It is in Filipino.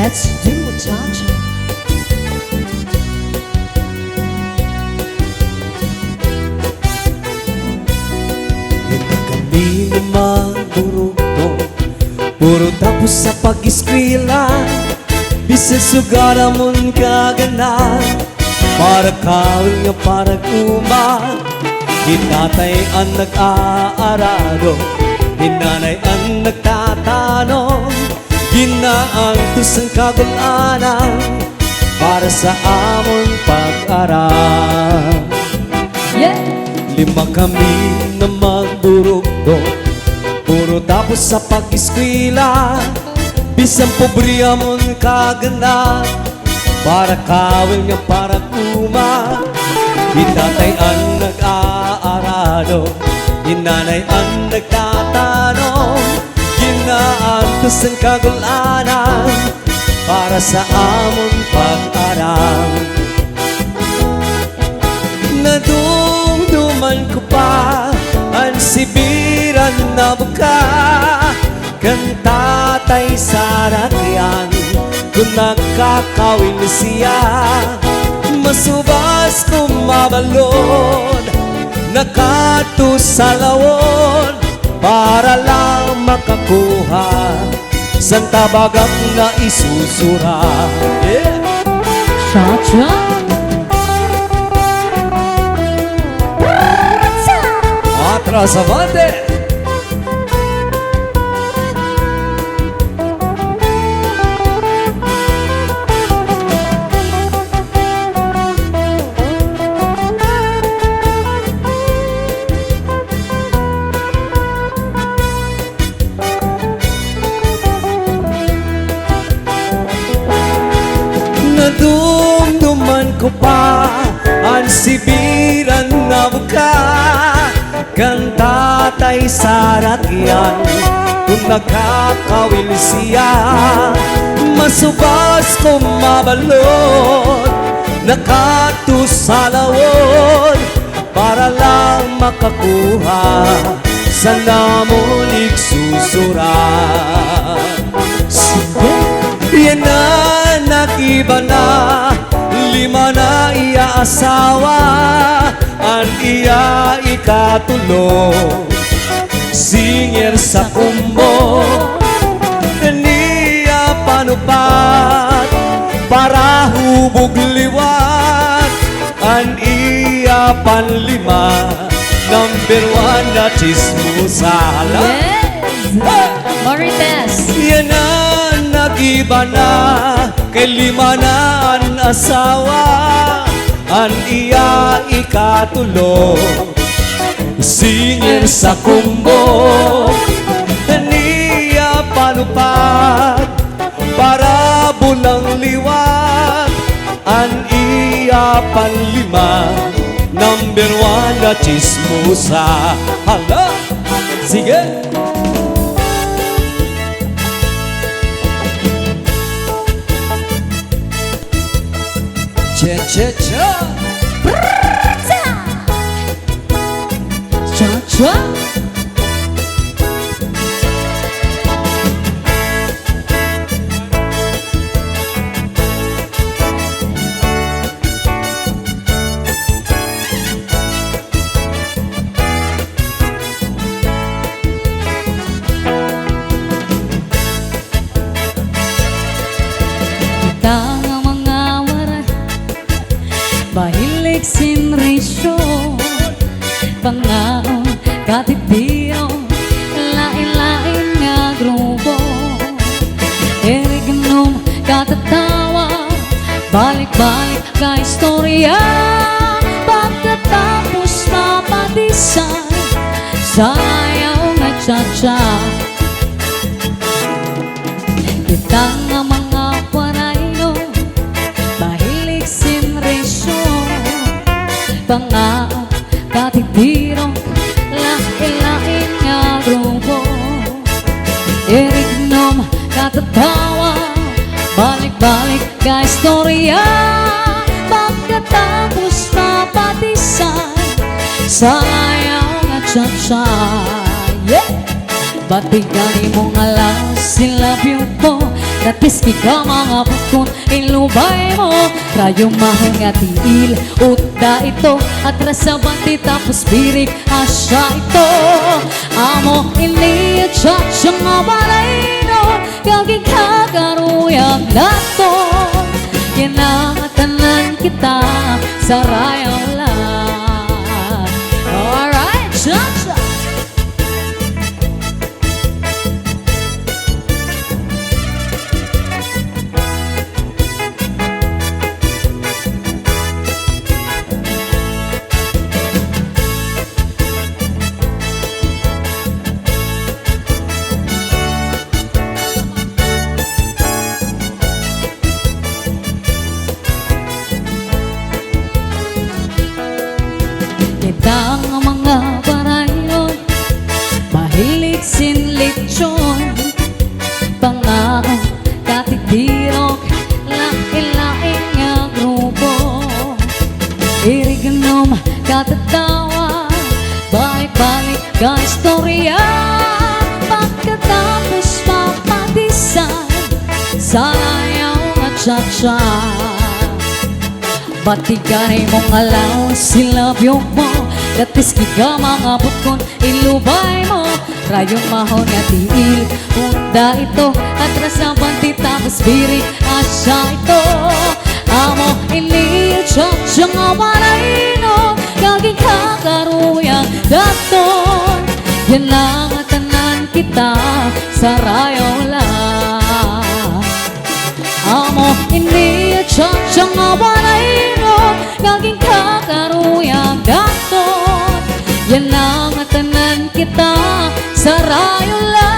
Let's do cha-cha. Kami naman burugto Puro tapos sa pag-eskwela Bisan sugara mon kaganan Para kawin nga para kuma Hinatay ang nag-aarado Hinanay ang nagtatanong Ginaang tusang kagulanan Para sa amon pag-aral. Yeah! Lima kami na magburugdo Puro tapos sa pag-eskwela. Bisang pobriya mon kagana Para kawin nga para kuma. Hinatay ang nag-aarado Hinanay ang nagtatanong Ginaantos ang kagulanan Para sa amon pag-aral. Nadumduman ko pa Ang sibiran na buka Kantatay sa rakyan Kung nakakawin siya Masubas kumabalon Nakato sa lawon Para lang makakuha Sa tabagak na isusura Yeah! Cha-cha! Atras avante! Pa Ang sibiran na buka Kantatay sa rakyan Kung nakakawil siya Masubas ko mabalot Nakatusalawon Para lang makakuha Sa namon igsusurat Sige! yan na nakiba na Lima na iya asawa An iya ikatulo Singer sa kumbo Niya panupat Para hubog liwat An iya panlima Number one na chismusala Yes! Marites! yan na nagiba na Kay lima na ang asawa An iya ikatulo Singer sa kumbo Niya palupat Para bulang liwat An iya panlima Number one na chismosa Hala! Sige! Cha cha cha. Cha-cha! Kita Pangaon, katitiro Lain-lain nga grupo. Erignom, katatawa Balik-balik ka istorya. Pagkatapos mapatisan Sayaw nga cha-cha. Kita nga mga panayno Mahilig sinresyo Pangao, katitiro Lain-lain nga grupo. Erignom, katatawa Balik-balik ka istorya. Pagkatapos mapatisan Sayaw nga cha-cha Yeah! Ba't bigani mong alas silabyo ko Natiski ka mga pukon Ilubay mo. Rayo mahanga tiil Uta ito. At rasabanti tapos birik Asya ito. Amo ini At siya nga balay no. Kaging kagaruyang nato Kinangatanan kita Sa rayaw cha-cha Batigay mong alaw silabyo mo. Katiski ka mga bukon ilubay mo. Rayong mahon nga tiil Unda ito. At rasabanti tapos birik asya ito. Amo ini chok siyang awaray no? Kaging kakaruyang daton. Yan lang at tanan kita sa rayaw 정어와 나이로 가긴가 karuyan daton Yan ang atanan kita sa rayo lang.